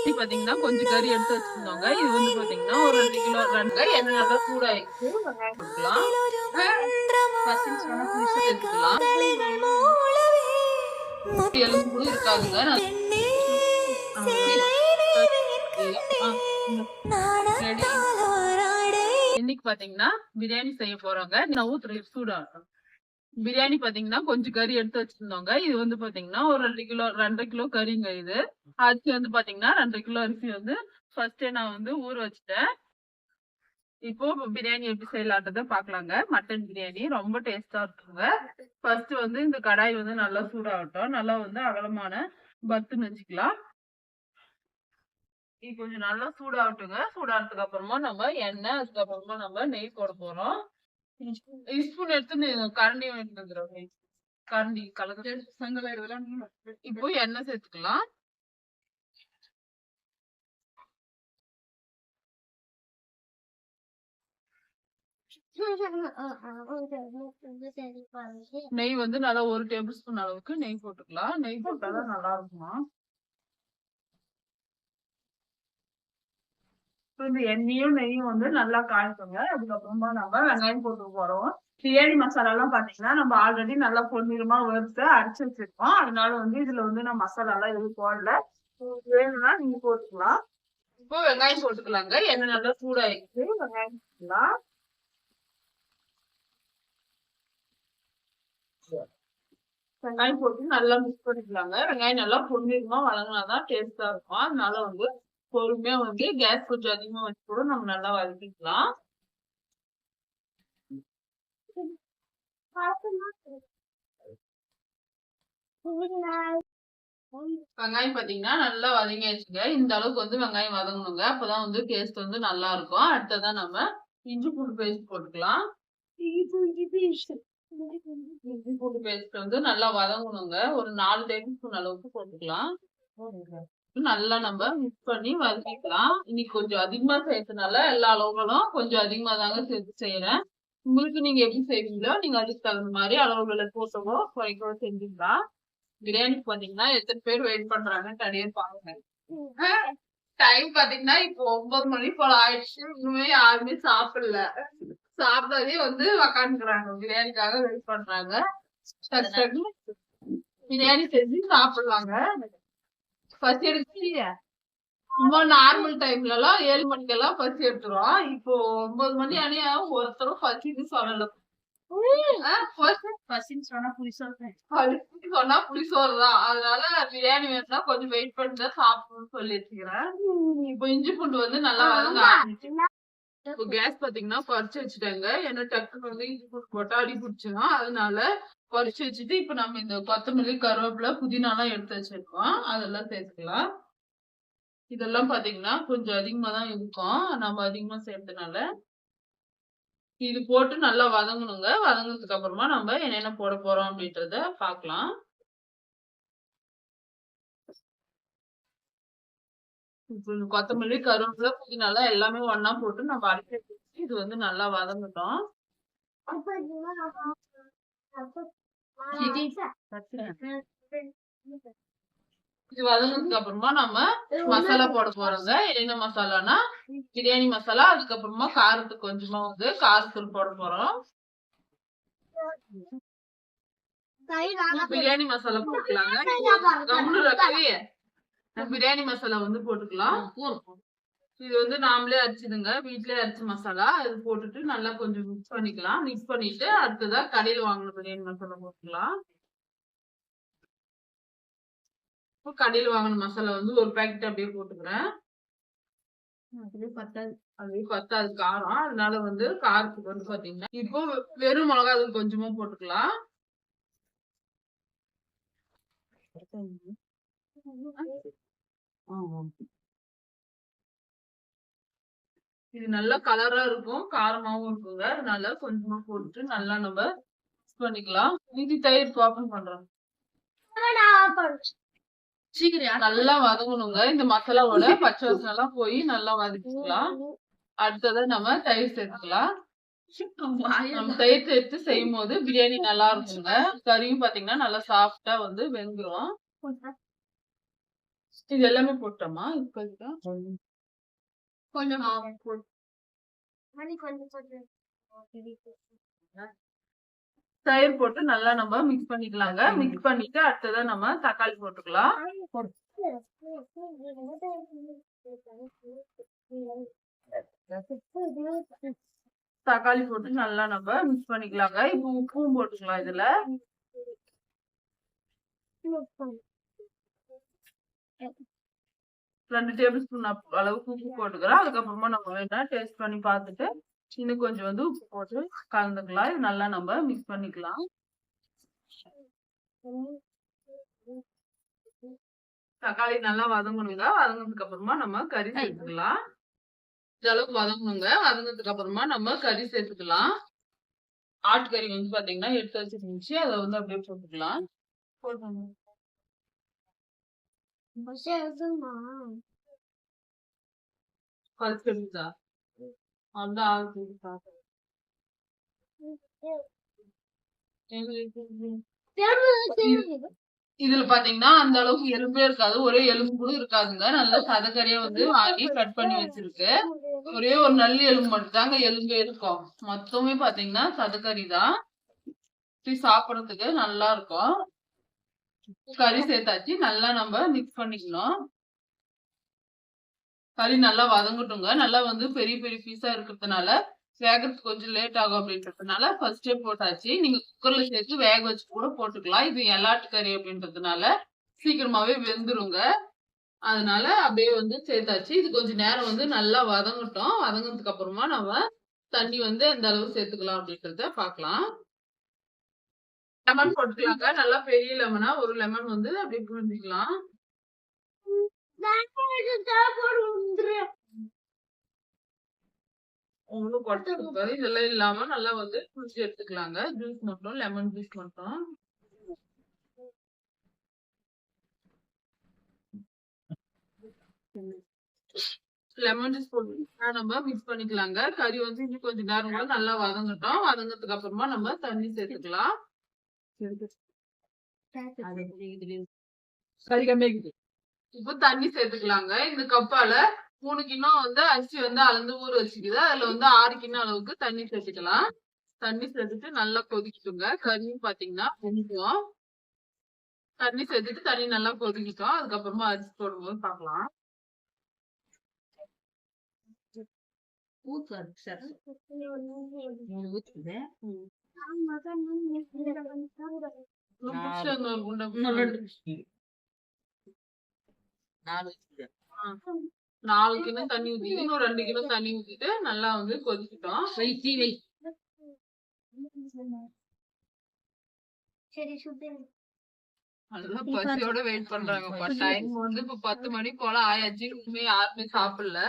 இது பாத்தீங்கன்னா கொஞ்சம் கறி எடுத்து வச்சிருந்தோங்க. இது வந்து பாத்தீங்கன்னா ஒரு ரெண்டு கிலோ ரெண்டு எண்ணெய் நல்லா நிமிஷம் புளிச்சு எடுத்துக்கலாம். எலும்பு கூட இருக்காதுங்க. இன்னைக்கு பாத்தீங்கன்னா பிரியாணி செய்ய போறோங்க. நான் ஊத்துறேன் சூடாகட்டும் பிரியாணி பாத்தீங்கன்னா கொஞ்சம் கறி எடுத்து வச்சிருந்தோங்க. இது வந்து பாத்தீங்கன்னா ஒரு ரெண்டு கிலோ ரெண்டரை கிலோ கறிங்க இது. அரிசி வந்து பாத்தீங்கன்னா ரெண்டரை கிலோ அரிசி வந்து ஃபர்ஸ்டே நான் வந்து ஊற வச்சுட்டேன். இப்போ பிரியாணி எப்படி செய்யலான்றத பாக்கலாங்க மட்டன் பிரியாணி ரொம்ப டேஸ்டா இருக்குங்க. ஃபர்ஸ்ட் வந்து இந்த கடாய் வந்து நல்லா சூடாகட்டும். நல்லா வந்து அகலமான பத்துன்னு வச்சுக்கலாம் இது கொஞ்சம் நல்லா சூடாகட்டுங்க. சூடானதுக்கு அப்புறமா நம்ம எண்ணெய் அதுக்கப்புறமா நம்ம நெய் போட போறோம். ஸ்பூன் எடுத்து கரண்டி வாங்கிட்டு வந்துடுறோம். கரண்டி கலந்து இப்போ எண்ணெய் சேர்த்துக்கலாம். நெய் வந்து நல்லா ஒரு டேபிள் ஸ்பூன் அளவுக்கு நெய் போட்டுக்கலாம். நெய் போட்டாதான் நல்லா இருக்குமா? இந்த எண்ணெயும் நெய்யும் வந்து நல்லா காய்க்குங்க. அதுக்கப்புறமா நம்ம வெங்காயம் போட்டு போறோம். பிரியாணி மசாலா எல்லாம் பாத்தீங்கன்னா நம்ம ஆல்ரெடி நல்லா பொன்னிறமா வறுத்து அரைச்சு வச்சிருக்கோம். அதனால வந்து இதுல வந்து நான் மசாலா எல்லாம் எதுவும் போடல. உங்களுக்கு வேணும்னா நீங்க போட்டுக்கலாம். இப்போ வெங்காயம் போட்டுக்கலாங்க. எண்ணெய் நல்லா சூடாயிடுச்சு. வெங்காயம் போட்டுக்கலாம். வெங்காயம் போட்டு நல்லா மிக்ஸ் பண்ணிக்கலாங்க. வெங்காயம் நல்லா பொன்னிறமா வதங்கினாதான் டேஸ்டா இருக்கும். அதனால வந்து பொறுமையா வந்து கேஸ் கொஞ்சம் அதிகமா வச்சு கூட நம்ம நல்லா வதக்கிக்கலாம். வெங்காயம் பாத்தீங்கன்னா நல்லா வதங்கியாச்சுங்க இந்த அளவுக்கு வந்து வெங்காயம் வதங்கணுங்க. அப்பதான் வந்து டேஸ்ட் வந்து நல்லா இருக்கும். அடுத்ததான் நம்ம இஞ்சி பூண்டு பேஸ்ட் போட்டுக்கலாம். இஞ்சி பூண்டு பேஸ்ட் வந்து நல்லா வதங்கணுங்க. ஒரு நாலு டேபிள் ஸ்பூன் அளவுக்கு போட்டுக்கலாம். நல்லா நம்ம மிக்ஸ் பண்ணி வதக்கிக்கலாம். இன்னைக்கு கொஞ்சம் அதிகமா செய்யறதுனால எல்லா அளவுகளும் கொஞ்சம் அதிகமா தாங்க சேர்த்து செய்யறேன். உங்களுக்கு நீங்க எப்படி செய்வீங்களோ நீங்க அதுக்கு தகுந்த மாதிரி அளவுகளை கூட்டவோ குறைக்கவோ செஞ்சுக்கலாம் பிரியாணிக்கு பாத்தீங்கன்னா எத்தனை பேர் வெயிட் பண்றாங்கன்னு தனியே பாருங்க. டைம் பாத்தீங்கன்னா இப்போ ஒன்பது மணி போல ஆயிடுச்சு. இன்னுமே யாருமே சாப்பிடல. சாப்பிடாதே வந்து உக்காந்துக்கிறாங்க. பிரியாணிக்காக வெயிட் பண்றாங்க. பிரியாணி செஞ்சு சாப்பிடுவாங்க பசி எடுக்கலையே சும்மா நார்மல் டைம்ல எல்லாம் ஏழு மணிக்கெல்லாம் பசி எடுத்துரும் இப்போ ஒன்பது மணி அணியா ஒருத்தரும் பசின்னு சொல்லல ஆ, பசி- பசின்னு சொன்னா புளி அதனால பிரியாணி வேணும்னா கொஞ்சம் வெயிட் பண்ணி தான் சாப்பிடணும்னு சொல்லி வச்சுக்கிறேன். இப்போ இஞ்சி பூண்டு வந்து நல்லா ஆரம்பிச்சு இப்போ கேஸ் பாத்தீங்கன்னா குறைச்சு வச்சுட்டாங்க. ஏன்னா டக்குனு வந்து இஞ்சி பூண்டு போட்டா அடி பிடிச்சிடும் அதனால பறிச்சு வச்சுட்டு இப்ப நம்ம இந்த கொத்தமல்லி கருவேப்பிலை புதினா எல்லாம் எடுத்து வச்சிருக்கோம். அதெல்லாம் சேர்த்துக்கலாம். இதெல்லாம் பாத்தீங்கன்னா கொஞ்சம் அதிகமா தான் இருக்கும். நம்ம அதிகமா சேர்த்தனால இது போட்டு நல்லா வதங்கணுங்க. வதங்கினதுக்கு அப்புறமா நம்ம என்னென்ன போட போறோம் அப்படின்றத பாக்கலாம். கொத்தமல்லி கருவேப்பிலை புதினால எல்லாமே ஒன்னா போட்டு நம்ம அரைச்சி வச்சு இது வந்து நல்லா வதங்கட்டும். இது வதங்கினதுக்கு அப்புறமா நம்ம மசாலா போட போறோங்க. என்ன மசாலானா பிரியாணி மசாலா அதுக்கப்புறமா காரத்துக்கு கொஞ்சமா வந்து காரத்தூள் போட போறோம். பிரியாணி மசாலா போட்டுக்கலாங்க. பிரியாணி மசாலா வந்து போட்டுக்கலாம். இது வந்து நாமளே அரைச்சிடுங்க. வீட்லயே அரைச்ச மசாலா. இது போட்டுட்டு நல்லா கொஞ்சம் மிக்ஸ் பண்ணிக்கலாம். மிக்ஸ் பண்ணிட்டு அடுத்ததா கடையில் வாங்கின பிரியாணி மசாலா போட்டுக்கலாம். இப்போ கடையில் வாங்கின மசாலா வந்து ஒரு பேக்கெட் அப்படியே போட்டுக்கிறேன். அதுவே பத்தாது. அதுவே பத்தாது. காரம். அதனால வந்து காரத்துக்கு வந்து பாத்தீங்கன்னா இப்போ வெறும் மிளகாய் கொஞ்சமா போட்டுக்கலாம். இது நல்லா கலரா இருக்கும். காரமாவும் இருக்குங்க. அதனால கொஞ்சமா போட்டு நல்லா நம்ம பண்ணிக்கலாம். மீதி தயிர் ஓபன் பண்றோம். சீக்கிரம் நல்லா வதங்கணுங்க. இந்த மசாலாவோட பச்சை வாசனை எல்லாம் போய் நல்லா வதக்கிக்கலாம். அடுத்ததை நம்ம தயிர் சேர்த்துக்கலாம். நம்ம தயிர் சேர்த்து செய்யும் போது பிரியாணி நல்லா இருக்குங்க. கறியும் பாத்தீங்கன்னா நல்லா சாஃப்டா வந்து வெந்துரும். இது எல்லாமே போட்டோமா? இப்போதான் கொஞ்சம் தயிர் போட்டு நல்லா நம்ம மிக்ஸ் பண்ணிக்கலாங்க. மிக்ஸ் பண்ணிட்டு அடுத்ததா நம்ம தக்காளி போட்டுக்கலாம். தக்காளி போட்டு நல்லா நம்ம மிக்ஸ் பண்ணிக்கலாங்க. இப்போ உப்பும் போட்டுக்கலாம் இதுல. ரெண்டு டேபிள் ஸ்பூன் அளவுக்கு உப்பு போட்டுக்கிறோம் அதுக்கப்புறமா நம்ம வேணா டேஸ்ட் பண்ணி பார்த்துட்டு இன்னும் கொஞ்சம் வந்து உப்பு போட்டு கலந்துக்கலாம். இது நல்லா நம்ம மிக்ஸ் பண்ணிக்கலாம். தக்காளி நல்லா வதங்கணுங்க வதங்கினதுக்கு அப்புறமா நம்ம கறி சேர்த்துக்கலாம். இந்த அளவுக்கு வதங்கணுங்க வதங்கினதுக்கு அப்புறமா நம்ம கறி சேர்த்துக்கலாம். ஆட்டுக்கறி வந்து பாத்தீங்கன்னா எடுத்து வச்சிருந்துச்சு. அதை வந்து அப்படியே போட்டுக்கலாம். போட்டுங்க பல்ஸ் எடுத்தா அந்த ஆகுது பாத்து இதுல பாத்தீங்கன்னா அந்த அளவுக்கு எலும்பே இருக்காது. ஒரே எலும்பு கூட இருக்காதுங்க. நல்லா சதக்கறியா வந்து வாங்கி கட் பண்ணி வச்சிருக்கு. ஒரே ஒரு நல்லி எலும்பு மட்டும் தாங்க எலும்பே இருக்கும். மொத்தமே பாத்தீங்கன்னா சதக்கறி தான் சாப்பிடறதுக்கு நல்லா இருக்கும். கறி சேர்த்தாச்சு நல்லா நம்ம மிக்ஸ் பண்ணிக்கணும். கறி நல்லா வதங்கட்டுங்க. நல்லா வந்து பெரிய பெரிய பீஸா இருக்கிறதுனால வேகறதுக்கு கொஞ்சம் லேட் ஆகும் அப்படின்றதுனால ஃபர்ஸ்டே போட்டாச்சு. நீங்க குக்கர்ல சேர்த்து வேக வச்சு கூட போட்டுக்கலாம். இது எலாட்டு கறி அப்படின்றதுனால சீக்கிரமாவே வெந்துருங்க. அதனால அப்படியே வந்து சேர்த்தாச்சு. இது கொஞ்சம் நேரம் வந்து நல்லா வதங்கட்டும். வதங்கினதுக்கு அப்புறமா நம்ம தண்ணி வந்து எந்த அளவு சேர்த்துக்கலாம் அப்படின்றத பார்க்கலாம். லெமன் போட்டுக்கலாங்க. நல்லா பெரிய லெமனா ஒரு லெமன் வந்து அப்படியே புரிஞ்சுக்கலாம் ஒன்றும் குறைச்சிருக்காது இதெல்லாம் இல்லாம நல்லா வந்து புளிச்சு எடுத்துக்கலாங்க. ஜூஸ் மட்டும் லெமன் ஜூஸ் மட்டும். லெமன் ஜூஸ் போட்டு நம்ம மிக்ஸ் பண்ணிக்கலாங்க. கறி வந்து இன்னும் கொஞ்சம் நேரம் கூட நல்லா வதங்கட்டும். வதங்கறதுக்கு அப்புறமா நம்ம தண்ணி சேர்த்துக்கலாம். கறி இப்போ தண்ணி சேர்த்துக்கலாங்க இந்த கப்பால மூணு கிண்ணம் வந்து அரிசி வந்து அளந்து ஊற வச்சுக்குது அதுல வந்து ஆறு கிண்ணம் அளவுக்கு தண்ணி சேர்த்துக்கலாம் தண்ணி சேர்த்துட்டு நல்லா கொதிக்கட்டுங்க கறியும் பாத்தீங்கன்னா வெந்துடும் தண்ணி சேர்த்துட்டு தண்ணி நல்லா கொதிக்கிட்டோம் அதுக்கப்புறமா அரிசி போடும்போது பார்க்கலாம் இன்னும் நாலு கிலோ தண்ணி ஊத்திட்டு இன்னும் ரெண்டு கிலோ தண்ணி ஊத்திட்டு நல்லா வந்து கொதிக்கிட்டோம். நல்லா பசியோட வெயிட் பண்றாங்கப்பா டைம் வந்து இப்ப பத்து மணி போல ஆயாச்சு. இன்னுமே யாருமே சாப்பிடல.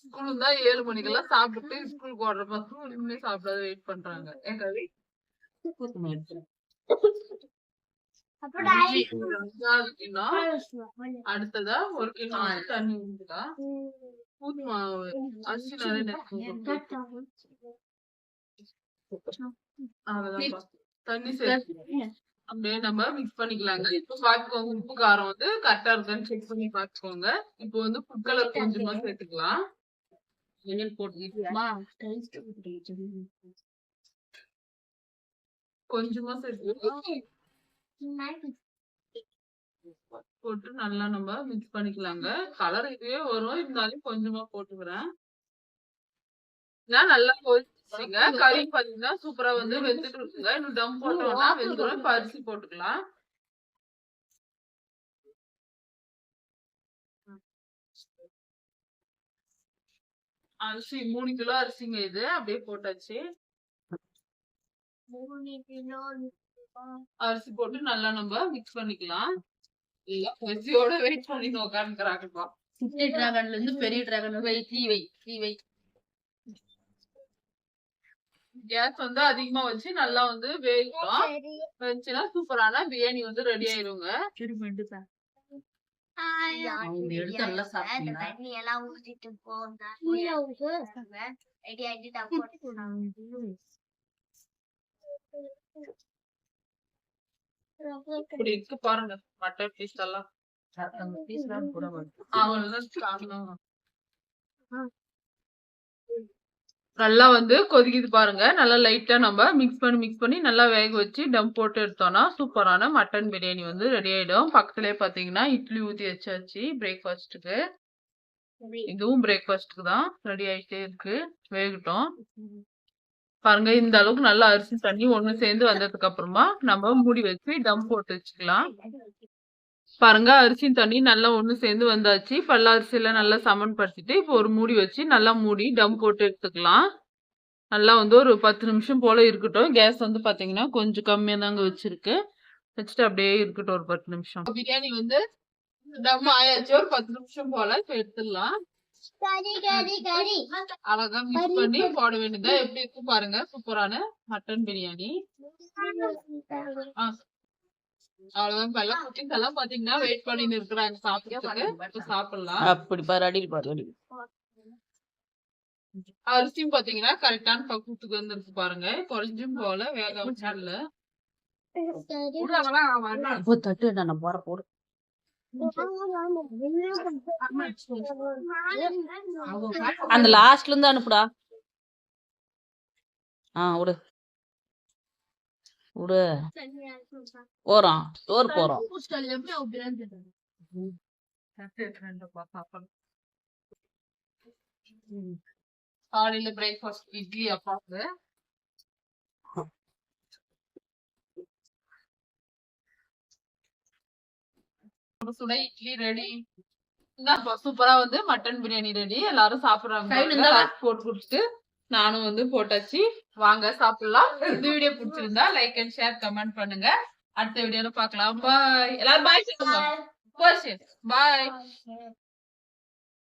ஸ்கூல் தான் ஏழு மணிக்கெல்லாம் சாப்பிட்டு ஸ்கூலுக்கு ஓடுற பசங்க இன்னுமே சாப்பிடாத வெயிட் பண்றாங்க. கிண்ணம் அடுத்ததா ஒரு கிண்ணம் தண்ணி ஊத்துதா பூத்து மாவு அரிசி நிறைய. தண்ணி? சேர்த்து அப்படியே நம்ம மிக்ஸ் பண்ணிக்கலாங்க. இப்ப பாத்துக்கோங்க உப்பு காரம் வந்து கரெக்டா இருக்கான்னு செக் பண்ணி பாத்துக்கோங்க. இப்போ வந்து ஃபுட் கலர் கொஞ்சமா சேர்த்துக்கலாம். கொஞ்சமா சேர்த்து போட்டு நல்லா நம்ம மிக்ஸ் பண்ணிக்கலாங்க. கலர் இதுவே வரும். இருந்தாலும் கொஞ்சமா போட்டுக்கிறேன். நல்லா கொதிச்சுங்க கறி பாத்தீங்கன்னா சூப்பரா வந்து வெந்துட்டு இருக்குங்க இன்னும் தம் போட்டோம்னா வெந்துடும் இப்ப அரிசி போட்டுக்கலாம். அரிசி மூணு கிலோ அரிசிங்க இது. அப்படியே போட்டாச்சு. அரிசி போட்டு நல்லா நம்ம மிக்ஸ் பண்ணிக்கலாம். இல்ல பசியோட வெயிட் பண்ணி உட்காந்துக்கிறாங்கப்பா குட்டி டிராகன்ல இருந்து பெரிய டிராகன் வை தீ வை தீ வை கேஸ் வந்து அதிகமா வச்சு நல்லா வந்து வேகட்டும் வச்சுன்னா சூப்பரான பிரியாணி வந்து ரெடி ஆயிருங்க. சரி பண்ணிட்டு அவங்க எடுத்து நல்லா சாப்பிட்டீங்களா? தண்ணி எல்லாம் ஊத்திட்டு போங்க ரெடி ஆயிட்டு இப்படி இருக்கு பாருங்க மட்டன் பீஸ் எல்லாம். நல்லா வந்து கொதிக்குது பாருங்க. நல்லா லைட்டா நம்ம மிக்ஸ் பண்ணி மிக்ஸ் பண்ணி நல்லா வேக வச்சு டம் போட்டு எடுத்தோம்னா சூப்பரான மட்டன் பிரியாணி வந்து ரெடி ஆயிடும். பக்கத்துலயே பாத்தீங்கன்னா இட்லி ஊத்தி வச்சாச்சு பிரேக்ஃபாஸ்ட்டுக்கு இதுவும் பிரேக்ஃபாஸ்ட்டுக்கு தான். ரெடி ஆயிட்டே இருக்கு. வேகட்டும். பாருங்க இந்த அளவுக்கு நல்லா அரிசி தண்ணி ஒண்ணு சேர்ந்து வந்ததுக்கு அப்புறமா நம்ம மூடி வச்சு டம் போட்டு வச்சுக்கலாம். பாருங்க அரிசி தண்ணி நல்லா ஒண்ணு சேர்ந்து வந்தாச்சு. பல்ல அரிசியில நல்லா சமன்படுத்திட்டு இப்போ ஒரு மூடி வச்சு நல்லா மூடி டம் போட்டு எடுத்துக்கலாம். நல்லா வந்து ஒரு பத்து நிமிஷம் போல இருக்கட்டும். கேஸ் வந்து பாத்தீங்கன்னா கொஞ்சம் கம்மியா தாங்க வச்சிருக்கு. வச்சுட்டு அப்படியே இருக்கட்டும் ஒரு பத்து நிமிஷம். பிரியாணி வந்து டம் ஆயாச்சு. ஒரு பத்து நிமிஷம் போல எடுத்துடலாம். அழகா மிக்ஸ் பண்ணி போட வேண்டியதா? எப்படி இருக்கு பாருங்க. சூப்பரான மட்டன் பிரியாணி. அவ்வளவுதான். எல்லாம் குட்டீஸ் எல்லாம் பாத்தீங்கன்னா வெயிட் பண்ணிட்டு இருக்கிறாங்க. இப்ப சாப்பிடலாம். அப்படி பாரு அடியில் பாரு அரிசியும் பாத்தீங்கன்னா கரெக்டான பக்குவத்துக்கு வந்துருக்கு பாருங்க. குறைஞ்சும் போல வேக தட்டு நான் போற போடு. அந்த லாஸ்ட்ல இருந்து அனுப்புடா. ஆ விடு. விடு. போறோம் ஸ்டோர் போறோம் காலையில பிரேக்ஃபாஸ்ட் இட்லி அப்பாவுக்கு சுட இட்லி ரெடி சூப்பரா வந்து மட்டன் பிரியாணி ரெடி எல்லாரும் சாப்பிடுறாங்க போட்டு கொடுத்துட்டு நானும் வந்து போட்டாச்சு. வாங்க சாப்பிடலாம். இந்த வீடியோ பிடிச்சிருந்தா லைக் அண்ட் ஷேர் கமெண்ட் பண்ணுங்க. அடுத்த வீடியோல பார்க்கலாம். பாய் எல்லாரும் பாய் சொல்லுங்க. பாய்